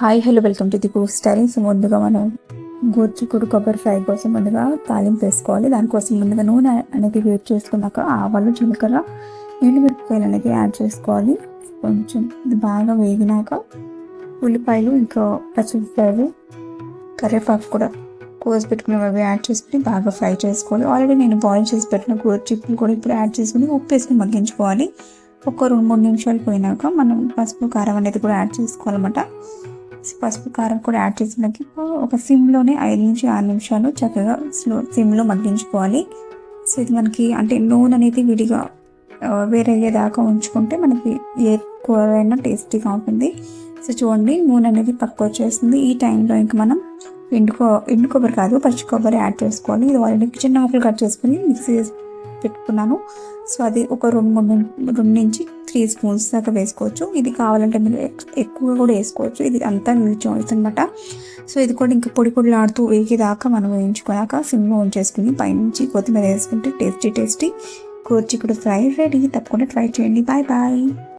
Hi hello welcome to the cook stylings ముందుగా మనం గోర్చికుడు కొబ్బరి ఫ్రై కోసం ముందుగా తాలింపు వేసుకోవాలి. దానికోసం ముందుగా నూనె అనేది వేడి చేసుకున్నాక ఆవాలు జీలకర్ర ఎండుమిరపకాయలు అనేది యాడ్ చేసుకోవాలి. కొంచెం ఇది బాగా వేగినాక ఉల్లిపాయలు ఇంకా పచ్చిమిరపకాయలు కరివేపాకు కూడా కోసి పెట్టుకుని అవి యాడ్ చేసుకుని బాగా ఫ్రై చేసుకోవాలి. ఆల్రెడీ నేను బాయిల్ చేసి పెట్టిన గోర్చిక్కులు కూడా ఇప్పుడు యాడ్ చేసుకుని ఉప్పు వేసుకుని మగ్గించుకోవాలి. ఒక రెండు మూడు నిమిషాలు పోయినాక మనం పసుపు కారం అనేది కూడా యాడ్ చేసుకోవాలన్నమాట. పసుపు కారం కూడా యాడ్ చేసినాక ఒక సిమ్లోనే ఐదు నుంచి ఆరు నిమిషాలు చక్కగా స్లో సిమ్లో మగ్గించుకోవాలి. సో ఇది మనకి అంటే నూనె అనేది విడిగా వేరే దాకా ఉంచుకుంటే మనకి ఏ కూర అయినా టేస్టీగా ఉంటుంది. సో చూడండి నూనె అనేది పక్క వచ్చేస్తుంది. ఈ టైంలో ఇంకా మనం ఎండు కొ ఎండు కొబ్బరి కాదు పచ్చి కొబ్బరి యాడ్ చేసుకోవాలి. ఇది ఆల్రెడీ చిన్న ముక్కలు కట్ చేసుకుని మిక్సీ చేసి పెట్టుకున్నాను. సో అది ఒక రెండు మూడు రెండు నుంచి త్రీ స్పూన్స్ దాకా వేసుకోవచ్చు. ఇది కావాలంటే మీరు ఎక్కువగా ఎక్కువ కూడా వేసుకోవచ్చు. ఇది అంతా మీ చాయిస్ అనమాట సో ఇది కూడా ఇంకా పొడి పొడిలాడుతూ వేగేదాకా మనం వేయించుకున్నాక సిమ్లో ఉంచేసుకుని పైనుంచి కొత్తిమీర వేసుకుంటే టేస్టీ టేస్టీ. కూర్చికుడు ఫ్రై రెడీ. తప్పకుండా ట్రై చేయండి. Bye bye.